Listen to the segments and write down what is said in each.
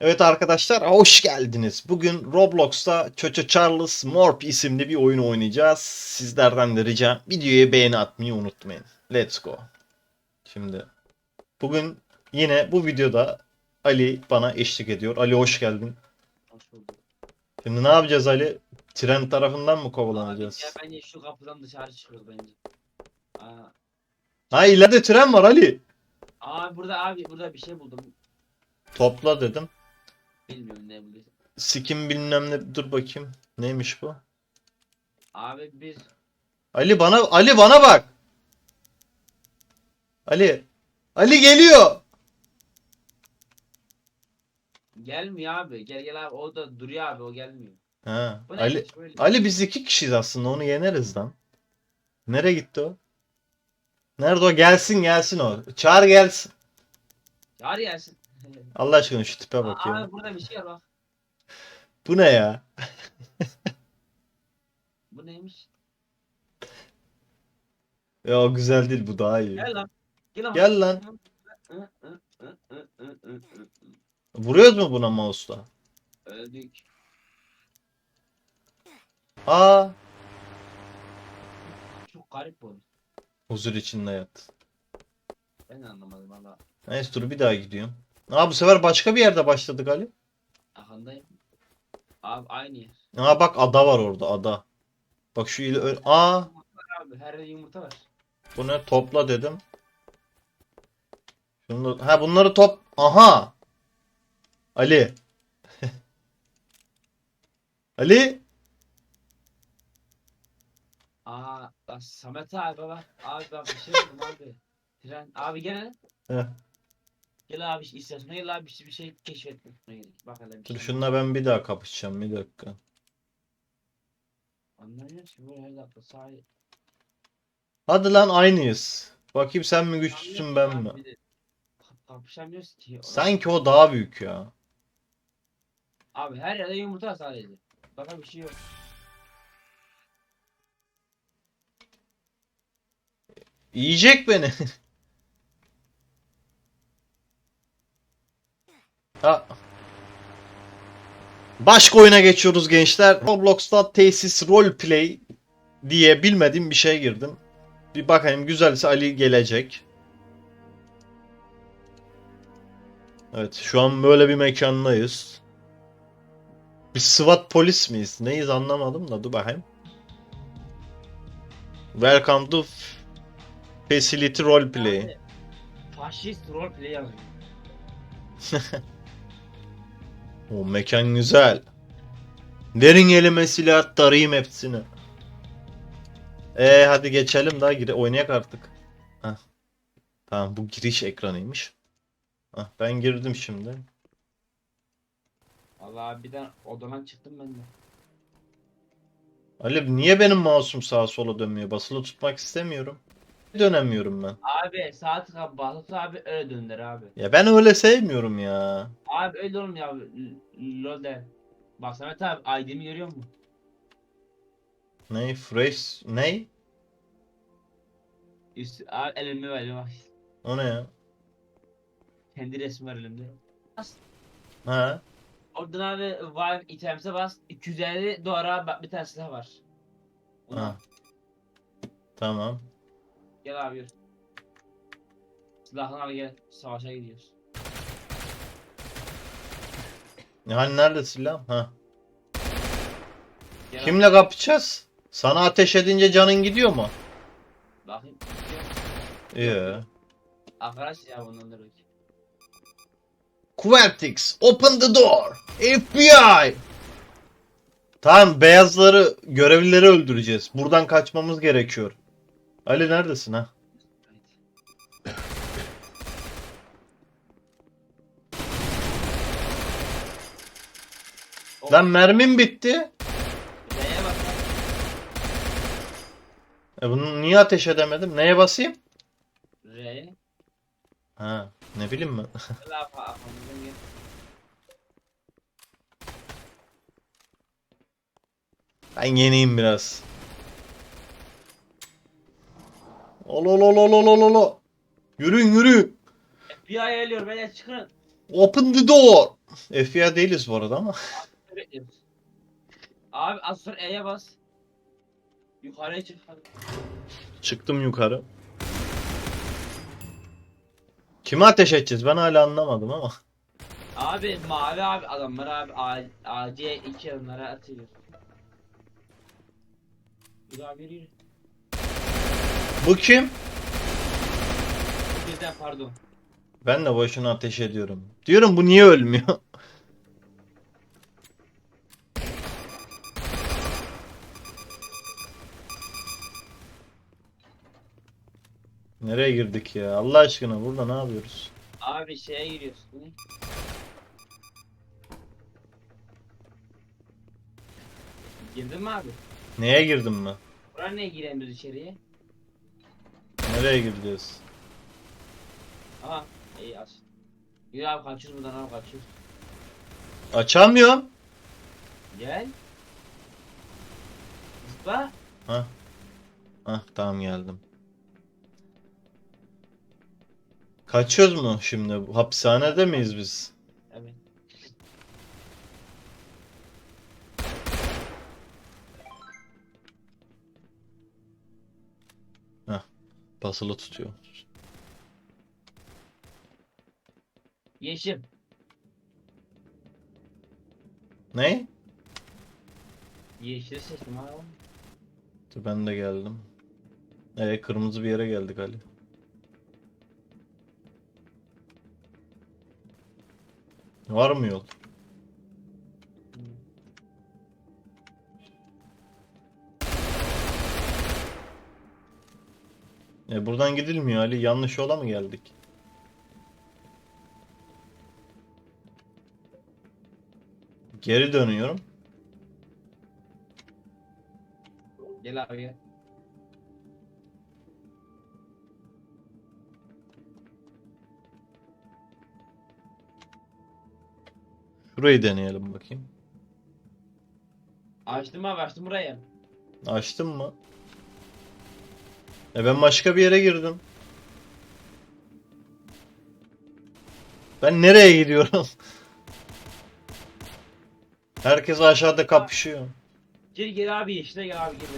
Evet arkadaşlar hoş geldiniz. Bugün Roblox'ta Çoço Charles Morp isimli bir oyun oynayacağız. Sizlerden de ricam videoya beğeni atmayı unutmayın. Let's go. Şimdi bugün yine bu videoda Ali bana eşlik ediyor. Ali hoş geldin. Hoş bulduk. Şimdi ne yapacağız Ali? Tren tarafından mı Abi kovalanacağız? ya bence şu kapıdan dışarı çıkıyoruz bence. Aa, Ha ileride tren var Ali. abi burada abi burada bir şey buldum. Topla dedim. Bilmiyorum ne buldum. Sikim bilmem ne. Dur bakayım. Neymiş bu? Abi biz Ali bana Ali bana bak. Ali. Ali geliyor. gelmiyor abi. Gel gel abi o da duruyor abi o gelmiyor. Ha. Bu ne Ali Şöyle. Ali biz iki kişiyiz aslında onu yeneriz lan. Nereye gitti o? Nerede o? Gelsin gelsin o. Çağır gelsin. Çağır gelsin. Allah aşkına şu tipe bak Aa, ya. Abi burada bir şey var bak. Bu ne ya? Bu neymiş? Ya o güzel değil bu daha iyi. Gel lan. Gel lan. Gel lan. Vuruyoruz mu buna mouse'la? Öldük. Aa. Çok garip bu. Huzur içinde yat. Ben anlamadım valla. Neyse dur bir daha gidiyorum. Aa bu sefer başka bir yerde başladık Ali. Arkandayım. Abi aynı yer. Aa bak ada var orada ada. Bak şu ile ö- Aa Abi her yerde yumurta var. bu ne topla dedim. Şunu ha bunları top. Aha. Ali. Ali. Aa bak Samet abi baba. Abi bak bir şey buldum abi. Tren. Abi gel. Heh. Gel abi istasyona gel abi bir şey keşfettim. Bak hele bir Dur şey. şununla ben bir daha kapışacağım bir dakika. Anlamıyorsun ki bu her dakika sahi. Hadi lan aynıyız. Bakayım sen mi güçlüsün ben mi? Bir de Kapışamıyoruz ki. Sanki o daha büyük ya. Abi her yerde yumurta sadece. Baka bir şey yok. Yiyecek beni. ha. Başka oyuna geçiyoruz gençler. Roblox'ta tesis roleplay diye bilmediğim bir şey girdim. Bir bakayım güzelse Ali gelecek. Evet şu an böyle bir mekandayız. Bir SWAT polis miyiz? Neyiz anlamadım da dur bakayım. Welcome to Facility Roleplay. Faşist roleplay yazıyor. O mekan güzel. Verin elime silah tarayayım hepsini. Ee hadi geçelim daha gire oynayak artık. Heh. Tamam bu giriş ekranıymış. Heh, ben girdim şimdi. Vallahi birden odadan çıktım ben de. Ali niye benim mouse'um sağa sola dönmüyor? Basılı tutmak istemiyorum. Dönemiyorum ben. Abi saat abi basıp abi öyle döndür abi. Ya ben öyle sevmiyorum ya. Abi öyle olmuyor abi. L- LoL'de. Bak Samet abi ID'mi görüyor musun? Ne? Fresh? Ne? Üst, abi elimde var bak. O ne ya? Kendi resmi var elimde. Ha? Oradan abi Vive items'e bas. 250 dolara bak bir tane silah var. Ha. Tamam. Gel abi yürü. Silahını al gel. Savaşa gidiyoruz. Hani nerede silah? Ha. Gel Kimle kapışacağız? Sana ateş edince canın gidiyor mu? Abi. Bakayım. İyi. Arkadaş ya bundan da bakayım. Quantix, open the door. FBI. Tamam, beyazları, görevlileri öldüreceğiz. Buradan kaçmamız gerekiyor. Ali neredesin ha? Lan mermim bitti. Neye bak. E bunu niye ateş edemedim? Neye basayım? R'ye. Ha, ne bileyim ben. Gel. Ben yeniyim biraz. Ol ol ol ol ol ol ol. Yürüyün yürü. FBI geliyor beyler çıkın. Open the door. FBI değiliz bu arada ama. Abi az sonra E'ye bas. Yukarıya çık. hadi. Çıktım yukarı. Kime ateş edeceğiz? Ben hala anlamadım ama. Abi mavi abi adamlar abi A, AC iki adamlara atıyor. Yürü abi yürü yürü. Bu kim? Bizden pardon. Ben de boşuna ateş ediyorum. Diyorum bu niye ölmüyor? Nereye girdik ya? Allah aşkına burada ne yapıyoruz? Abi şeye ne? Girdin mi abi? Neye girdim ben? Buraya niye giremiyoruz içeriye? Nereye gireceğiz? Aha iyi aç. Yürü abi kaçıyoruz buradan abi kaçıyoruz. Açamıyorum. Gel. Zıpla. Hah. Hah tamam geldim. Kaçıyoruz mu şimdi? Hapishanede miyiz biz? Basılı tutuyor. Yeşim. Ne? Yeşili seçtim abi. Dur ben de geldim. Ee, kırmızı bir yere geldik Ali. Var mı yol? E buradan gidilmiyor Ali. Yanlış yola mı geldik? Geri dönüyorum. Gel abi gel. Şurayı deneyelim bakayım. Açtım abi açtım burayı. Açtım mı? E ben başka bir yere girdim. Ben nereye gidiyorum? Herkes aşağıda kapışıyor. Gel gel abi yeşile gel abi gel.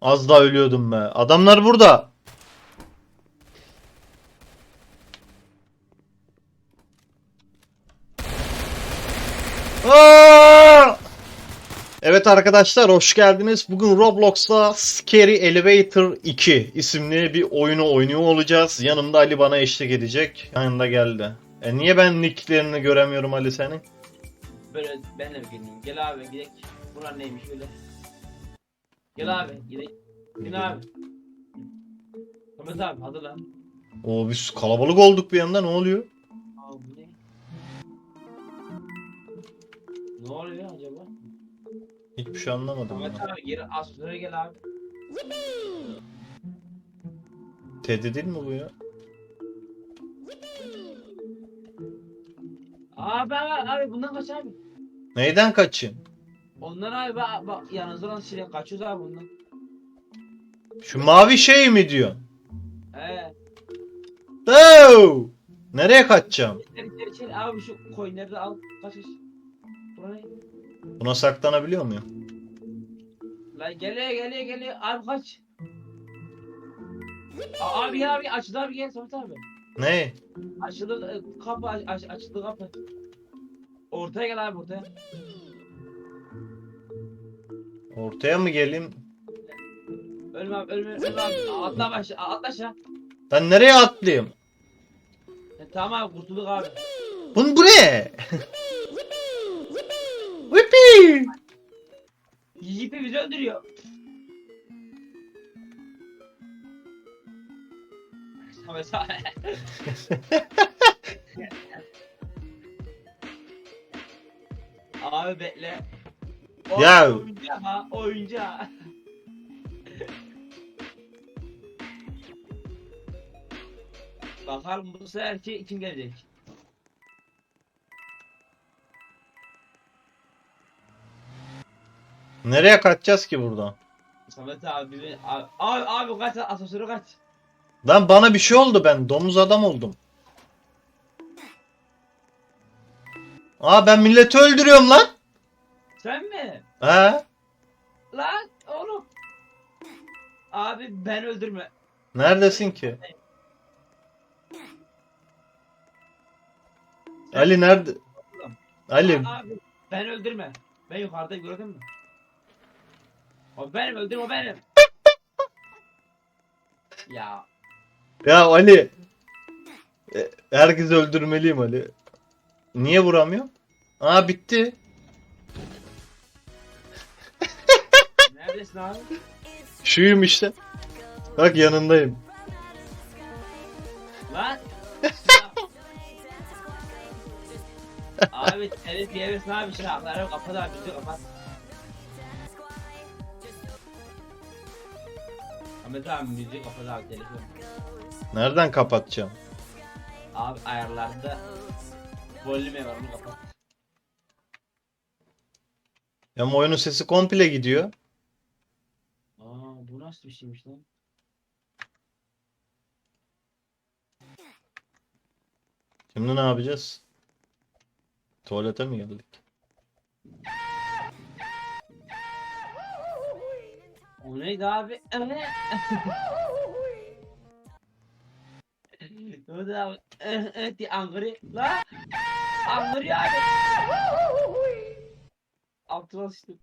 Az daha ölüyordum be. Adamlar burada. Aa! Evet arkadaşlar hoş geldiniz. Bugün Roblox'ta Scary Elevator 2 isimli bir oyunu oynuyor olacağız. Yanımda Ali bana eşlik edecek. Yanında geldi. E niye ben nicklerini göremiyorum Ali senin? Böyle ben de geleyim. Gel abi gidelim. Bunlar neymiş böyle. Gel abi gidelim. Gel abi. Samet abi hadi lan. Oo biz kalabalık olduk bir anda ne oluyor? Aa bu ne? Ne oluyor acaba? Hiçbir şey anlamadım Samet ben. abi geri astöre gel abi. Teddy değil mi bu ya? Abi abi abi bundan kaç abi. Neyden kaçayım? Ondan abi bak, bak yanınızda olan şeyden kaçıyoruz abi bundan. Şu mavi şey mi diyor? He. Oo! Nereye kaçacağım? İçeri içeri içeri abi şu coinleri de al kaç kaç. Bura ne? Buna saklanabiliyor muyum? Lan geliyor geliyor geliyor abi kaç. Abi abi açıldı abi gel Samet abi. Ne? Açıldı e, kapı aç, aç, açıldı kapı. Ortaya gel abi ortaya. Ortaya mı geleyim? Ölme abi ölme ölme abi. Atla aşağı atla aşağı. Ben nereye atlayayım? E, tamam abi kurtulduk abi. Bun bu ne? Yiğit'i bizi öldürüyor. Abi. Bekle. Ya. Oyuncu ha oyuncu ha. Bakalım bu sefer ki kim gelecek? Nereye kaçacağız ki buradan? Samet abi abi, abi kaç asansörü kaç. Lan bana bir şey oldu ben. Domuz adam oldum. Aa ben milleti öldürüyorum lan. Sen mi? He? Lan oğlum. Abi ben öldürme. Neredesin ki? Ali nerede? Ali Abi ben öldürme. Ben yukarıda gördün mü? O benim öldürme o benim. ya ya Ali. E, Herkesi öldürmeliyim Ali. Niye vuramıyorum? Aa bitti. neredesin abi? Şuyum işte. Bak yanındayım. Lan. abi telif yemesin abi şarkıları kapat abi bizi kapat. Ahmet abi müziği kapat abi telefon. Nereden kapatacağım? Abi ayarlarda volüme var onu kapat. Ya oyunun sesi komple gidiyor. Aa bu nasıl bir şeymiş lan? Şimdi ne yapacağız? Tuvalete mi geldik? O neydi abi? Ne oldu abi? Evet diye angry. La! Angry abi. Altıma sıçtım.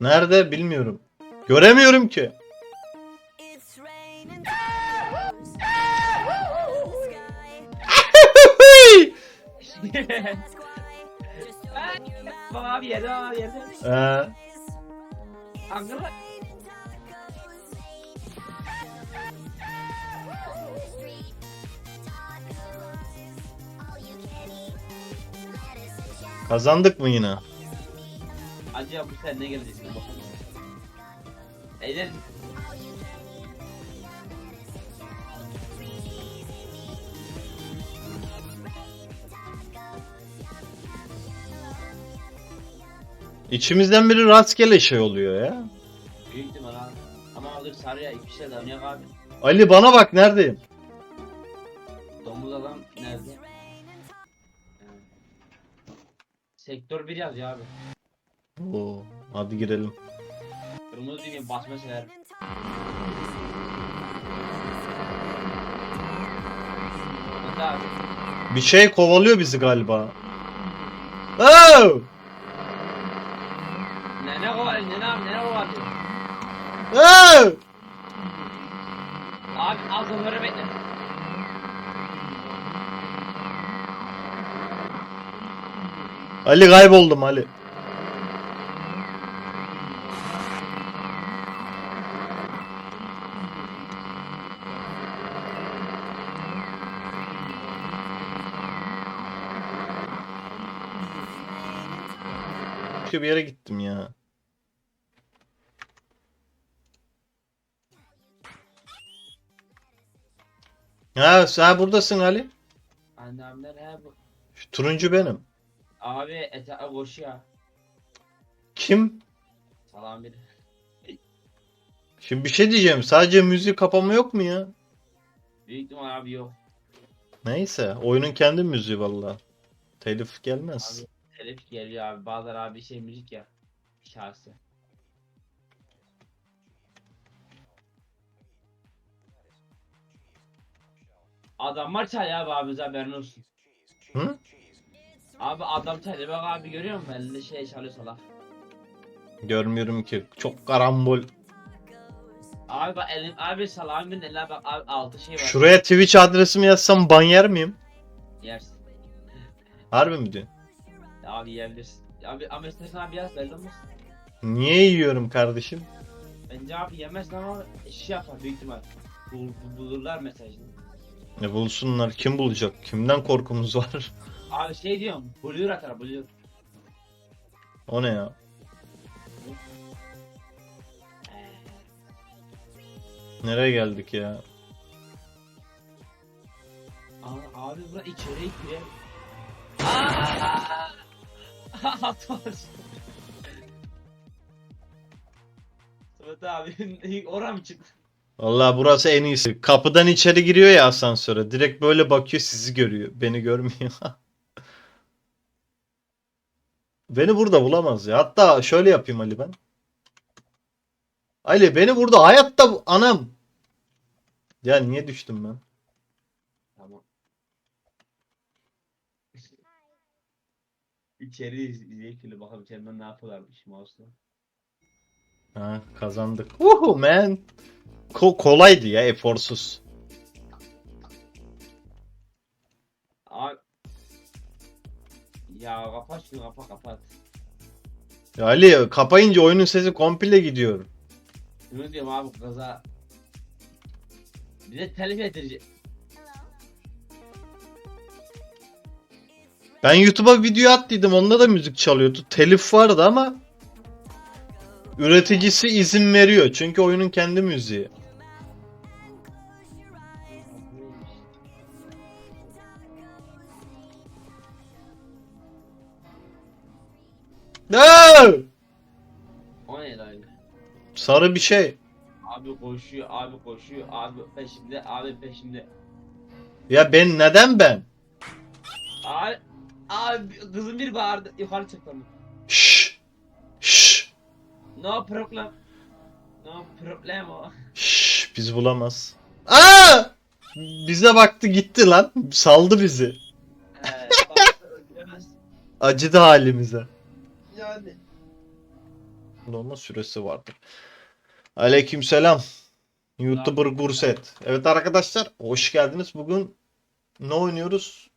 Nerede bilmiyorum. Göremiyorum ki. It's raining tacos in the sky. Ask kazandık mı yine? Acaba bu sen ne geleceksin bakalım. Eder. İçimizden biri rastgele şey oluyor ya. Büyük ihtimal abi. Ama alır sarıya iki şey davranıyor abi. Ali bana bak neredeyim? Sektör 1 yazıyor abi. Oo, hadi girelim. Kırmızı düğmeye basma sever. Hadi abi. Bir şey kovalıyor bizi galiba. Oo! Ne ne kovalıyor ne ne abi ne ne kovalıyor? Oo! Abi az onları bekle. Ali kayboldum Ali. Başka bir yere gittim ya. Ha sen buradasın Ali. Annemler he bu. Şu turuncu benim. Abi ete koşuyor. Kim? Salam bir. Şimdi bir şey diyeceğim. Sadece müziği kapama yok mu ya? Büyük ihtimal abi yok. Neyse. Oyunun kendi müziği valla. Telif gelmez. Abi telif geliyor abi. Bazıları abi şey müzik ya. Şahsı. Adamlar çalıyor abi abi haberin olsun. Hı? Abi adam bak abi görüyor musun? Elinde şey çalıyor salak. Görmüyorum ki. Çok karambol. Abi bak elim abi salağın birinin eline bak abi altı şey var. Şuraya Twitch adresimi yazsam ban yer miyim? Yersin. Harbi mi diyorsun? Abi yiyebilirsin. Abi ama istersen abi yaz belli olmaz. Niye yiyorum kardeşim? Bence abi yemezsin ama şey yapar büyük ihtimal. Bul, bul- bulurlar mesajını. Ne bulsunlar? Kim bulacak? Kimden korkumuz var? Abi şey diyorum. Blur atar blur. O ne ya? Nereye geldik ya? Abi, abi bura içeriye giriyor. Aaa! Atmaz. Samet abi oram çıktı? Vallahi burası en iyisi. Kapıdan içeri giriyor ya asansöre. Direkt böyle bakıyor sizi görüyor. Beni görmüyor. beni burada bulamaz ya. Hatta şöyle yapayım Ali ben. Ali beni burada hayatta bu- anam. Ya niye düştüm ben? Tamam. İçeri izleyip bakalım içeriden ne yapıyorlarmış mouse'la. Ha kazandık. Woohoo man. Ko- kolaydı ya eforsuz. Abi ya kapat şunu kapat kapat. Ya Ali kapayınca oyunun sesi komple gidiyor. Şunu diyorum abi kaza. Bize telif ettirecek. Ben YouTube'a video attıydım. Onda da müzik çalıyordu. Telif vardı ama üreticisi izin veriyor. Çünkü oyunun kendi müziği. Aa! O ne lan? Sarı bir şey. Abi koşuyor, abi koşuyor, abi peşimde, abi peşimde. Ya ben neden ben? Abi, abi kızım bir bağırdı. Yukarı çıktı mı? Şş. Şş. No problem. No problem o. Şş. Biz bulamaz. Aa! Bize baktı gitti lan. Saldı bizi. Eee, bak, öldüremez. Acıdı halimize. Yani. Dolma süresi vardır. Aleykümselam. YouTuber Gurset. Evet arkadaşlar hoş geldiniz. Bugün ne oynuyoruz?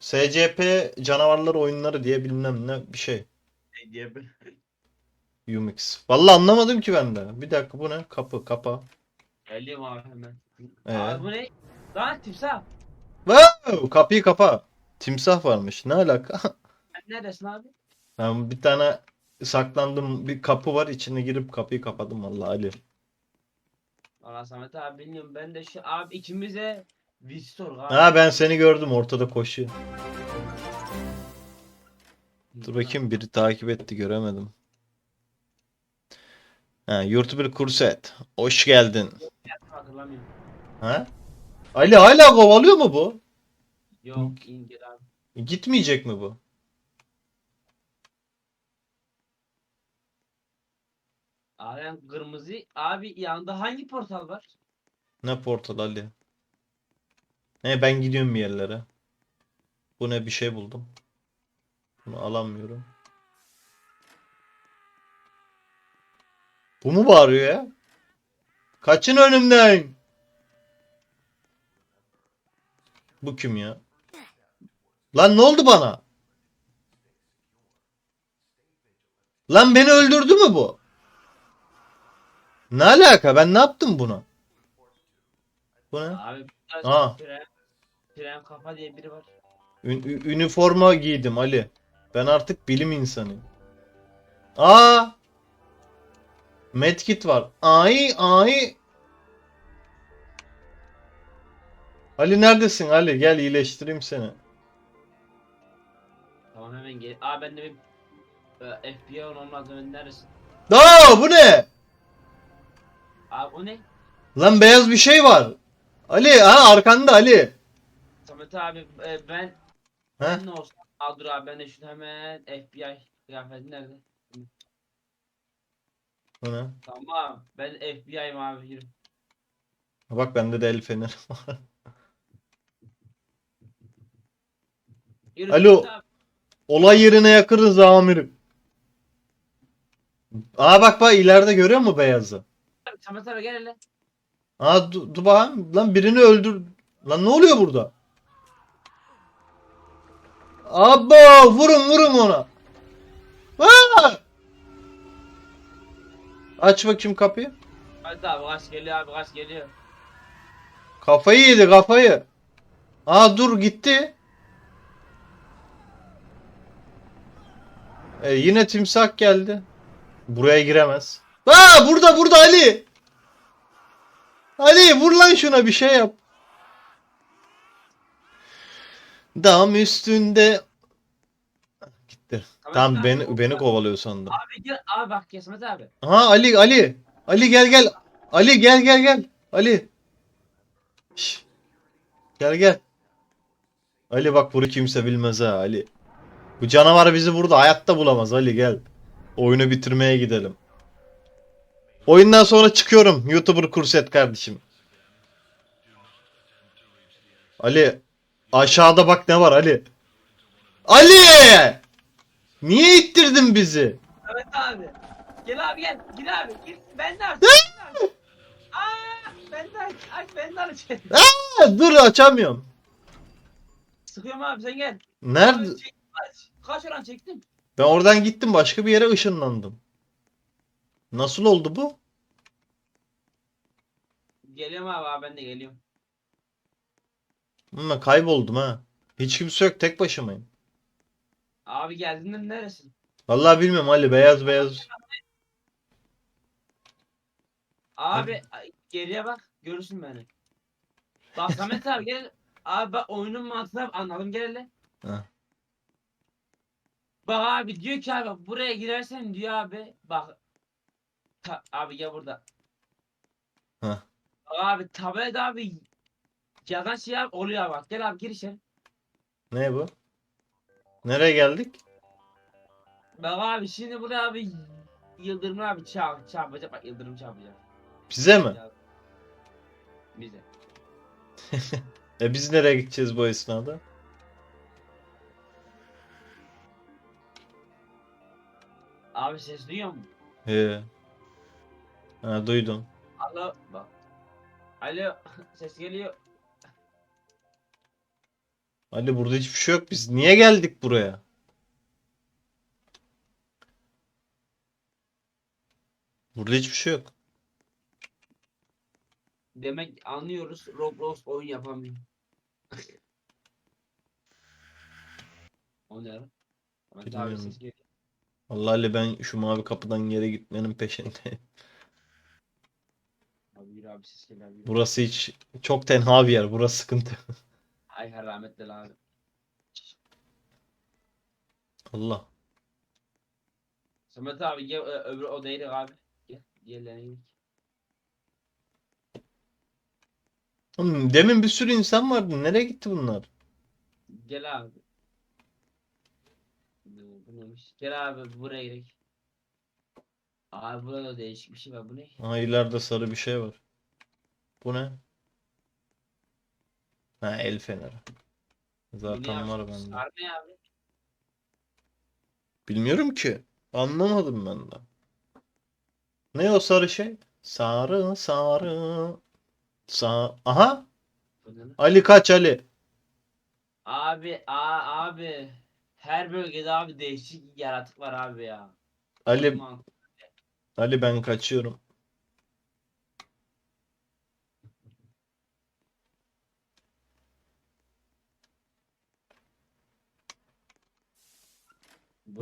SCP canavarlar oyunları diye bilmem ne bir şey. Ne diye bir- Umix. Vallahi anlamadım ki ben de. Bir dakika bu ne? Kapı kapa. Geliyorum abi hemen. Ee? Abi bu ne? Lan timsah. Wow! Kapıyı kapa. Timsah varmış. Ne alaka? Sen neredesin abi? Ben bir tane saklandım bir kapı var içine girip kapıyı kapadım vallahi Ali. Valla Samet abi bilmiyorum ben de şu abi ikimize visitor abi. Ha ben seni gördüm ortada koşuyor. Dur bakayım biri takip etti göremedim. Ha, YouTuber Kurset. Hoş geldin. Hatırlamıyorum. Ha? Ali hala kovalıyor mu bu? Yok ingir abi. Gitmeyecek mi bu? Abi kırmızı. Abi yanında hangi portal var? Ne portal Ali? Ne ben gidiyorum bir yerlere. Bu ne bir şey buldum. Bunu alamıyorum. Bu mu bağırıyor ya? Kaçın önümden. Bu kim ya? Lan ne oldu bana? Lan beni öldürdü mü bu? Ne alaka? Ben ne yaptım buna? Bu ne? Abi Aa. tren kafa diye biri var. Ün- ü- üniforma giydim Ali. Ben artık bilim insanıyım. Aa! Medkit var. Ay ay. Ali neredesin Ali? Gel iyileştireyim seni. Tamam hemen gel. Aa ben de bir e, FBI olmaz hemen neredesin? Aa bu ne? Abi o ne? Lan beyaz bir şey var. Ali ha arkanda Ali. Samet abi e, ben He? ne olsun? Aa dur abi ben de şunu hemen FBI kıyafeti nerede? Bu ne? Tamam ben FBI'yim abi yürü. Bak bende de el feneri var. Yürü Alo. Abi. Olay yerine yakınız amirim. Aa bak bak ileride görüyor musun beyazı? Samet abi gel hele. Aa dur bakayım. Lan birini öldür. Lan ne oluyor burada? Abo vurun vurun ona. Aa! Aç bakayım kapıyı. Hadi abi kaç geliyor abi kaç geliyor. Kafayı yedi kafayı. Aa dur gitti. E, yine timsah geldi. Buraya giremez. Aa burada burada Ali. Ali vur lan şuna bir şey yap. Dam üstünde. Gitti. Tamam abi, beni beni kovalıyor sandım. Abi gel abi bak Kesmet abi. Ha Ali Ali. Ali gel gel. Ali gel gel gel. Ali. Şş. Gel gel. Ali bak bunu kimse bilmez ha Ali. Bu canavar bizi burada hayatta bulamaz Ali gel. Oyunu bitirmeye gidelim. Oyundan sonra çıkıyorum. YouTuber kurset kardeşim. Ali. Aşağıda bak ne var Ali. Ali! Niye ittirdin bizi? Evet abi. Gel abi gel. Gir abi. Gir. Ben de aç. ben de aç. Aa, ben de aç. Aç ben de aç. Ha, Dur açamıyorum. Sıkıyorum abi sen gel. Nerede? Abi, çektim, aç. Kaç oran çektim? Ben oradan gittim başka bir yere ışınlandım. Nasıl oldu bu? Geliyorum abi, abi ben de geliyorum. Hmm, kayboldum ha. Hiç kimse yok tek başımayım. Abi geldiğinde neresin? Vallahi bilmiyorum Ali beyaz beyaz. Abi ay, geriye bak görürsün beni. Bak Samet abi gel. Abi bak oyunun mantığını anladım gel hele. Ha. Bak abi diyor ki abi buraya girersen diyor abi bak. Ta- abi gel burada. Bak abi tabelada abi yazan şey abi oluyor bak. Gel abi gir içeri. Ne bu? Nereye geldik? Bak abi şimdi burada abi Yıldırım abi çarp, çarpacak bak Yıldırım çarpacak. Bize mi? Bize. E biz nereye gideceğiz bu esnada? Abi ses duyuyor musun? He. Ha duydum. Alo bak. Alo ses geliyor. Ali burada hiçbir şey yok. Biz niye geldik buraya? Burada hiçbir şey yok. Demek anlıyoruz Roblox oyun yapamıyor. o ne Bilmiyorum. Vallahi Ali ben şu mavi kapıdan geri gitmenin peşindeyim. Abi ses geliyor. Abi. Burası hiç çok tenha bir yer. Burası sıkıntı. Ay her rahmetle abi. Allah. Samet abi gel ö- öbür odaya gir abi. Gel. Diğerlerine. Oğlum, demin bir sürü insan vardı. Nereye gitti bunlar? Gel abi. Bu bu neymiş? Gel abi buraya girelim. Abi burada da değişik bir şey var. Bu ne? Aha ileride sarı bir şey var. Bu ne? Ha el feneri. Zaten var bende. Abi? Bilmiyorum ki. Anlamadım ben de. Ne o sarı şey? Sarı sarı. Sa Aha. Ali kaç Ali. Abi, a abi. Her bölgede abi değişik yaratık var abi ya. Ali. Ali ben kaçıyorum.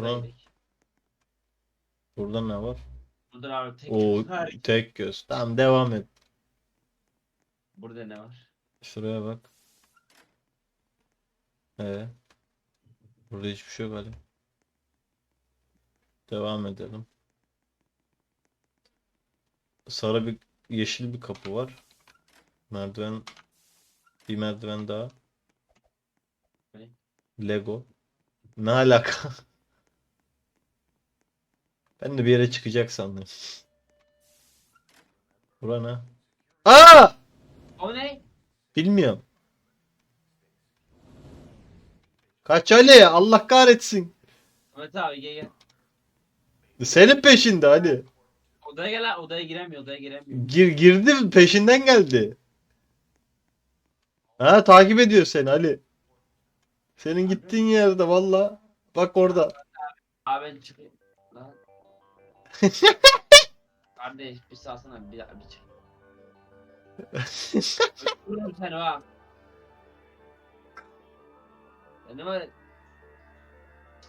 Gidelim. Burada ne var? Burada abi tek O Hayır. tek göz. Tamam devam et. Burada ne var? Şuraya bak. Ee, burada hiçbir şey yok Ali. Devam edelim. Sarı bir yeşil bir kapı var. Merdiven bir merdiven daha. Ne? Lego. Ne alaka? Ben de bir yere çıkacak sandım. Bura ne? Aa! O ne? Bilmiyorum. Kaç Ali Allah kahretsin. Ahmet abi gel gel. Senin peşinde hadi. Odaya gel. Odaya giremiyor. Odaya giremiyor. Gir, girdi peşinden geldi. Ha takip ediyor seni Ali. Senin gittiğin yerde valla. Bak orada. Abi ben çıkayım. Kardeş bir salsana bir dakika bir çık. Vururum seni ha. Ya ne var?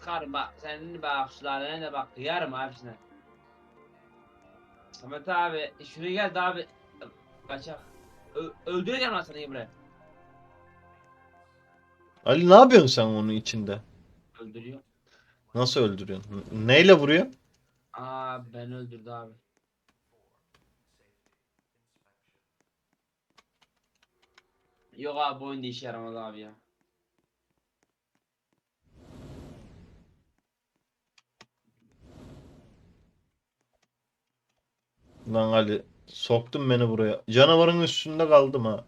sıkarım bak. Senin bak sularına da bak. Yarım hepsine. Samet abi şuraya gel de abi. Kaçak. Ö öldüreceğim lan seni İbrahim. Ali ne yapıyorsun sen onun içinde? Öldürüyor. Nasıl öldürüyorsun? Neyle vuruyorsun? Aa ben öldürdü abi. Yok abi bu oyunda işe yaramadı abi ya. Lan Ali soktun beni buraya. Canavarın üstünde kaldım ha.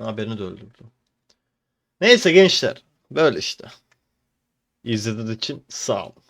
Ha beni de öldürdü. Neyse gençler. Böyle işte. İzlediğiniz için sağ olun.